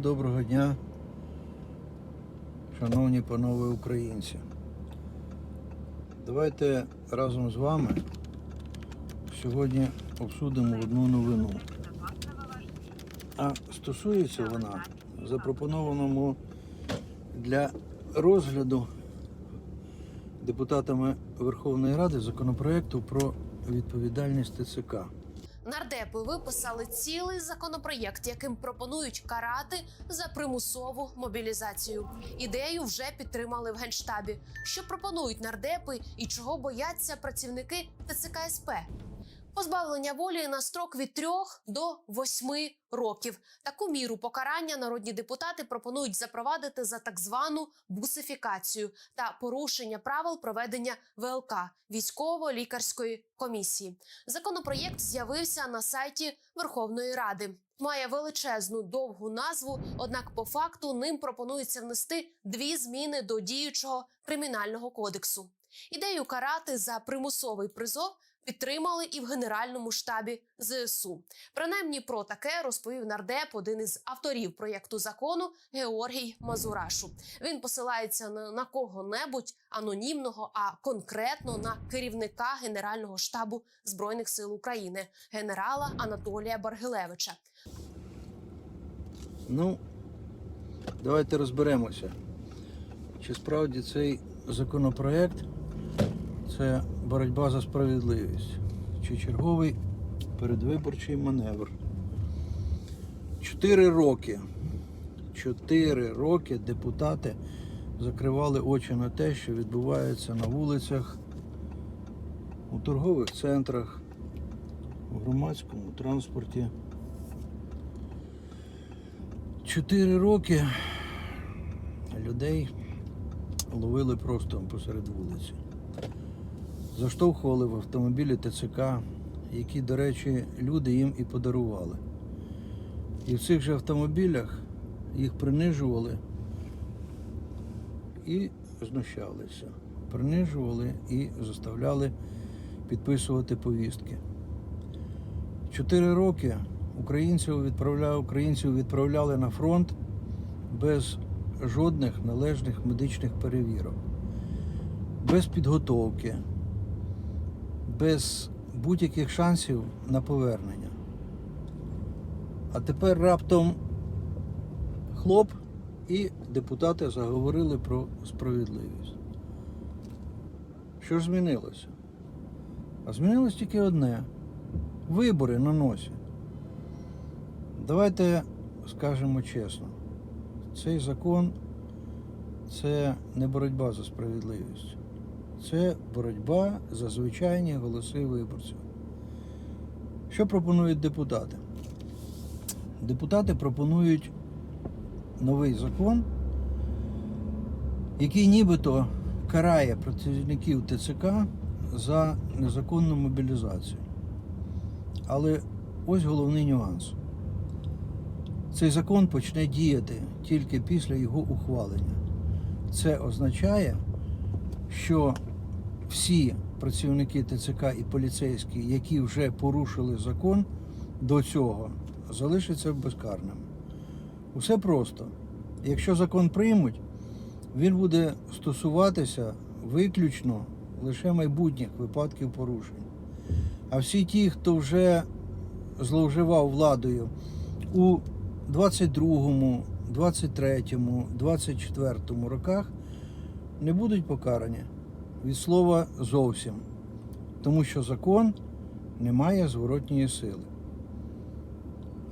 доброго дня, шановні панове українці. Давайте разом з вами сьогодні обсудимо одну новину. А стосується вона запропонованому для розгляду депутатами Верховної Ради законопроекту про відповідальність ТЦК. Нардепи виписали цілий законопроєкт, яким пропонують карати за примусову мобілізацію. Ідею вже підтримали в генштабі. Що пропонують нардепи і чого бояться працівники ТЦК СП? Позбавлення волі на строк від трьох до восьми років. Таку міру покарання народні депутати пропонують запровадити за так звану бусифікацію та порушення правил проведення ВЛК військово-лікарської комісії. Законопроєкт з'явився на сайті Верховної Ради. Має величезну довгу назву, однак по факту ним пропонується внести дві зміни до діючого кримінального кодексу. Ідею карати за примусовий призов підтримали і в Генеральному штабі ЗСУ. Принаймні про таке розповів нардеп, один із авторів проєкту закону Георгій Мазурашу. Він посилається на, кого-небудь анонімного, а конкретно на керівника Генерального штабу збройних сил України, генерала Анатолія Баргилевича. Ну, давайте розберемося, чи справді цей законопроект це боротьба за справедливість, чи черговий передвиборчий маневр. Чотири роки, чотири роки депутати закривали очі на те, що відбувається на вулицях, у торгових центрах, у громадському транспорті. Чотири роки людей ловили просто посеред вулиці. Заштовхували в автомобілі ТЦК, які, до речі, люди їм і подарували. І в цих же автомобілях їх принижували і знущалися. Принижували і заставляли підписувати повістки. Чотири роки українців відправляли, українців відправляли на фронт без жодних належних медичних перевірок, без підготовки, без будь-яких шансів на повернення. А тепер раптом хлоп і депутати заговорили про справедливість. Що ж змінилося? А змінилось тільки одне вибори на носі. Давайте скажемо чесно, цей закон це не боротьба за справедливість, це боротьба за звичайні голоси виборців. Що пропонують депутати? Депутати пропонують новий закон, який нібито карає працівників ТЦК за незаконну мобілізацію. Але ось головний нюанс. Цей закон почне діяти тільки після його ухвалення. Це означає, що всі працівники ТЦК і поліцейські, які вже порушили закон до цього, залишаться безкарними. Усе просто. Якщо закон приймуть, він буде стосуватися виключно лише майбутніх випадків порушень. А всі ті, хто вже зловживав владою у 22-му, 23-му, 24-му роках, не будуть покарані від слова зовсім, тому що закон не має зворотньої сили.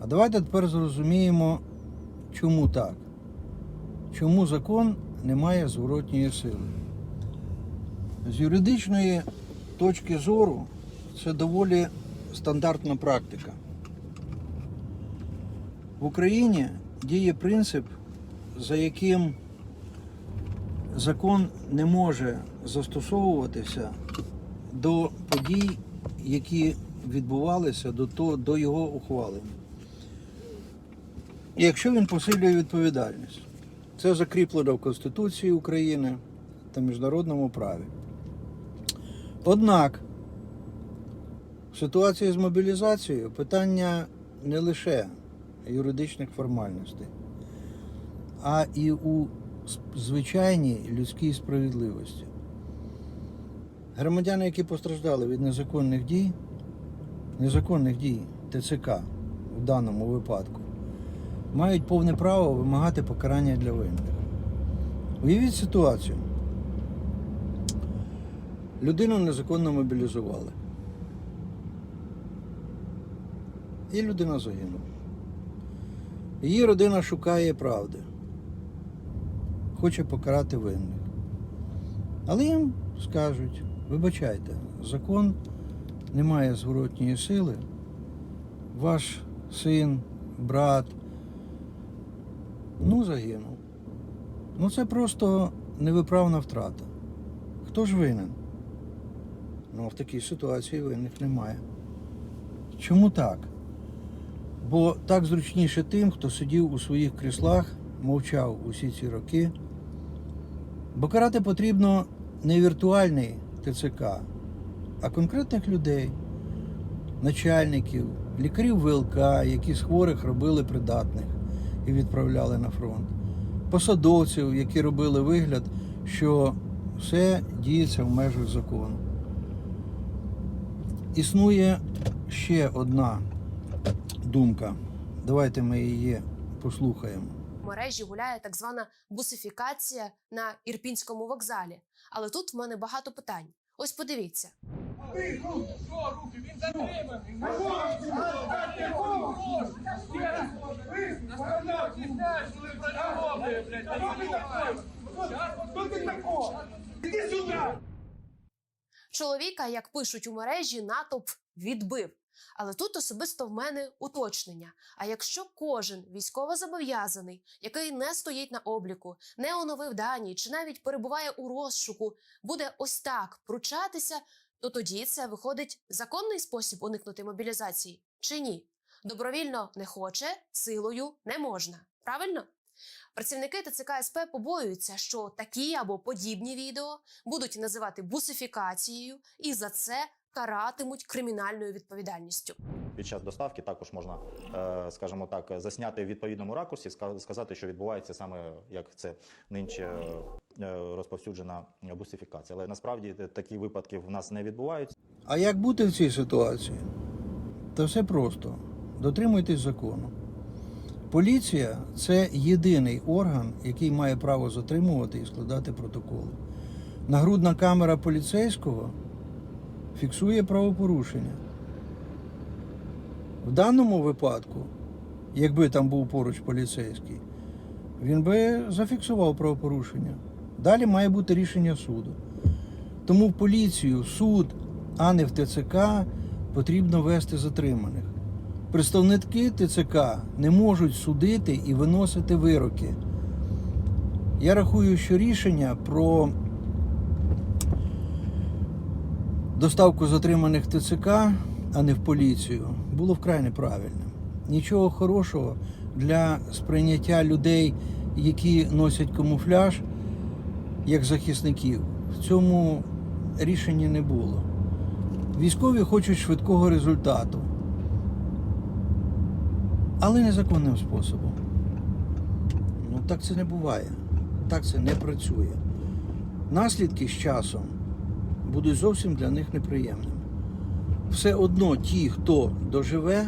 А давайте тепер зрозуміємо, чому так. Чому закон не має зворотньої сили. З юридичної точки зору це доволі стандартна практика. В Україні діє принцип, за яким закон не може застосовуватися до подій, які відбувалися до, того, до його ухвалення. Якщо він посилює відповідальність, це закріплено в Конституції України та міжнародному праві. Однак в ситуації з мобілізацією питання не лише юридичних формальностей. а і у звичайній людській справедливості. Громадяни, які постраждали від незаконних дій, незаконних дій ТЦК в даному випадку, мають повне право вимагати покарання для винних. Уявіть ситуацію. Людину незаконно мобілізували. І людина загинула. Її родина шукає правди, хоче покарати винних. Але їм скажуть, вибачайте, закон не має зворотньої сили. Ваш син, брат, ну, загинув. Ну це просто невиправна втрата. Хто ж винен? Ну, в такій ситуації винних немає. Чому так? Бо так зручніше тим, хто сидів у своїх кріслах, мовчав усі ці роки. Бо карати потрібно не віртуальний ТЦК, а конкретних людей, начальників, лікарів ВЛК, які з хворих робили придатних і відправляли на фронт, посадовців, які робили вигляд, що все діється в межах закону. Існує ще одна думка. Давайте ми її послухаємо. Мережі гуляє так звана бусифікація на Ірпінському вокзалі. Але тут в мене багато питань. Ось подивіться. Такой? Иди! Чоловіка, як пишуть у мережі, натовп відбив. Але тут особисто в мене уточнення. А якщо кожен військовозобов'язаний, який не стоїть на обліку, не оновив дані чи навіть перебуває у розшуку, буде ось так пручатися, то тоді це виходить законний спосіб уникнути мобілізації чи ні? Добровільно не хоче, силою не можна. Правильно? Працівники ТЦК СП побоюються, що такі або подібні відео будуть називати бусифікацією і за це каратимуть кримінальною відповідальністю. Під час доставки також можна, е, скажімо так, засняти в відповідному ракурсі, ска- сказати, що відбувається саме як це нинче е, розповсюджена бусифікація. Але насправді такі випадки в нас не відбуваються. А як бути в цій ситуації? Та все просто. Дотримуйтесь закону. Поліція це єдиний орган, який має право затримувати і складати протоколи. Нагрудна камера поліцейського фіксує правопорушення. В даному випадку, якби там був поруч поліцейський, він би зафіксував правопорушення. Далі має бути рішення суду. Тому в поліцію, суд, а не в ТЦК потрібно вести затриманих. Представники ТЦК не можуть судити і виносити вироки. Я рахую, що рішення про доставку затриманих ТЦК, а не в поліцію, було вкрай неправильним. Нічого хорошого для сприйняття людей, які носять камуфляж, як захисників, в цьому рішенні не було. Військові хочуть швидкого результату, але незаконним способом. Ну так це не буває. Так це не працює. Наслідки з часом будуть зовсім для них неприємними. Все одно ті, хто доживе,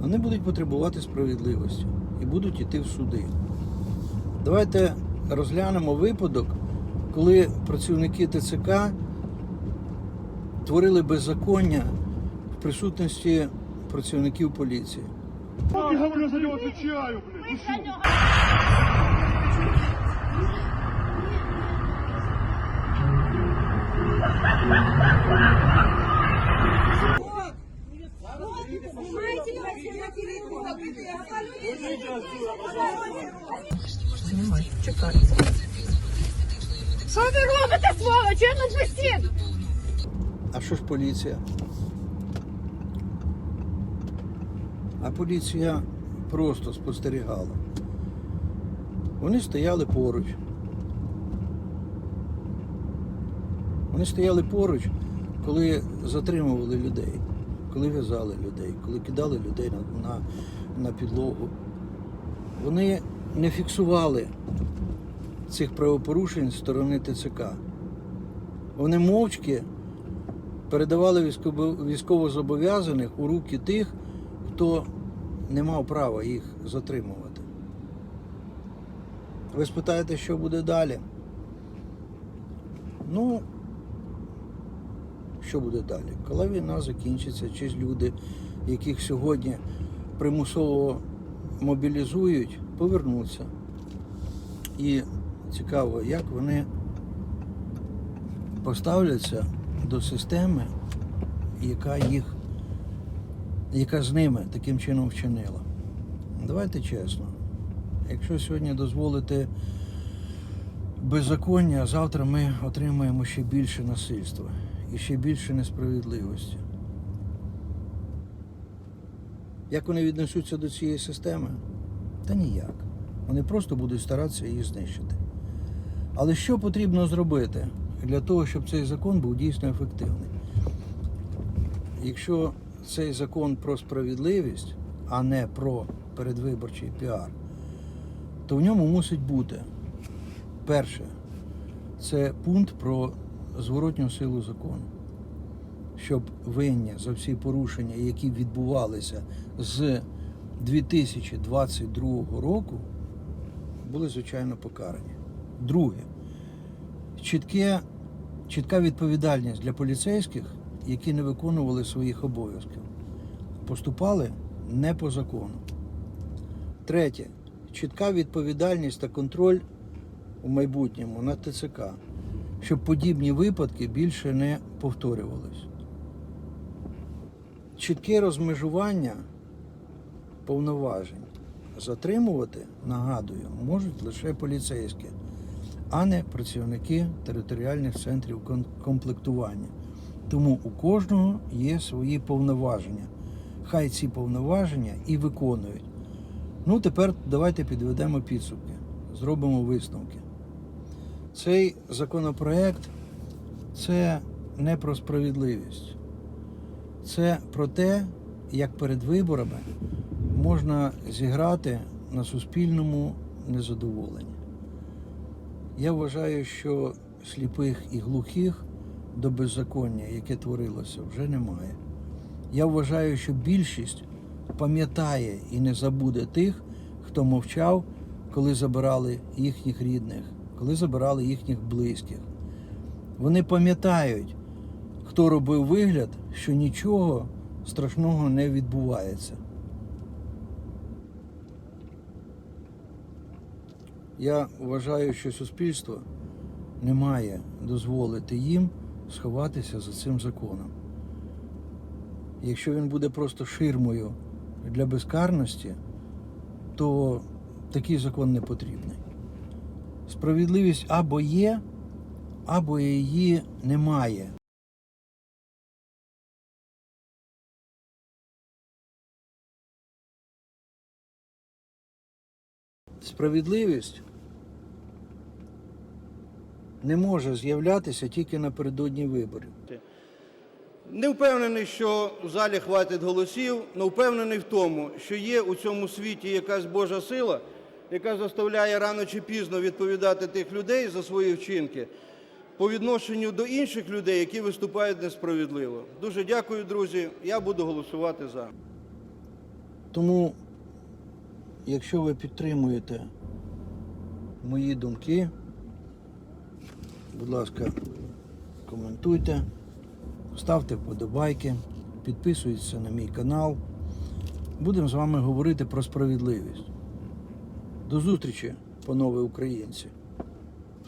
вони будуть потребувати справедливості і будуть йти в суди. Давайте розглянемо випадок, коли працівники ТЦК творили беззаконня в присутності працівників поліції. Я говорю, за него отвечаю, блядь. Вообще. Що ви робите, сволочі? Я не пустіть! А що ж поліція? А поліція просто спостерігала. Вони стояли поруч. Вони стояли поруч, коли затримували людей, коли в'язали людей, коли кидали людей на, на, на підлогу. Вони не фіксували цих правопорушень з сторони ТЦК. Вони мовчки передавали військово- військовозобов'язаних у руки тих, хто не мав права їх затримувати. Ви спитаєте, що буде далі? Ну, що буде далі? Коли війна закінчиться, чи люди, яких сьогодні примусово мобілізують, повернуться. І цікаво, як вони поставляться до системи, яка їх, яка з ними таким чином вчинила. Давайте чесно. Якщо сьогодні дозволити беззаконня, завтра ми отримаємо ще більше насильства і ще більше несправедливості. Як вони віднесуться до цієї системи? Та ніяк. Вони просто будуть старатися її знищити. Але що потрібно зробити для того, щоб цей закон був дійсно ефективний? Якщо цей закон про справедливість, а не про передвиборчий піар, то в ньому мусить бути перше, це пункт про зворотню силу закону. Щоб винні за всі порушення, які відбувалися з 2022 року, були звичайно покарані. Друге, чітке, чітка відповідальність для поліцейських, які не виконували своїх обов'язків, поступали не по закону. Третє, чітка відповідальність та контроль у майбутньому на ТЦК, щоб подібні випадки більше не повторювались. Чітке розмежування повноважень затримувати, нагадую, можуть лише поліцейські, а не працівники територіальних центрів комплектування. Тому у кожного є свої повноваження. Хай ці повноваження і виконують. Ну, тепер давайте підведемо підсумки, зробимо висновки. Цей законопроект це не про справедливість. Це про те, як перед виборами можна зіграти на суспільному незадоволенні. Я вважаю, що сліпих і глухих до беззаконня, яке творилося, вже немає. Я вважаю, що більшість пам'ятає і не забуде тих, хто мовчав, коли забирали їхніх рідних, коли забирали їхніх близьких. Вони пам'ятають, хто робив вигляд, що нічого страшного не відбувається. Я вважаю, що суспільство не має дозволити їм сховатися за цим законом. Якщо він буде просто ширмою для безкарності, то такий закон не потрібний. Справедливість або є, або її немає. Справедливість не може з'являтися тільки напередодні виборів. Не впевнений, що в залі хватить голосів, але впевнений в тому, що є у цьому світі якась Божа сила, яка заставляє рано чи пізно відповідати тих людей за свої вчинки по відношенню до інших людей, які виступають несправедливо. Дуже дякую, друзі. Я буду голосувати за. Тому, якщо ви підтримуєте мої думки, будь ласка, коментуйте, ставте вподобайки, підписуйтесь на мій канал. Будемо з вами говорити про справедливість. До зустрічі, панове українці.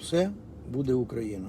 Все буде Україна.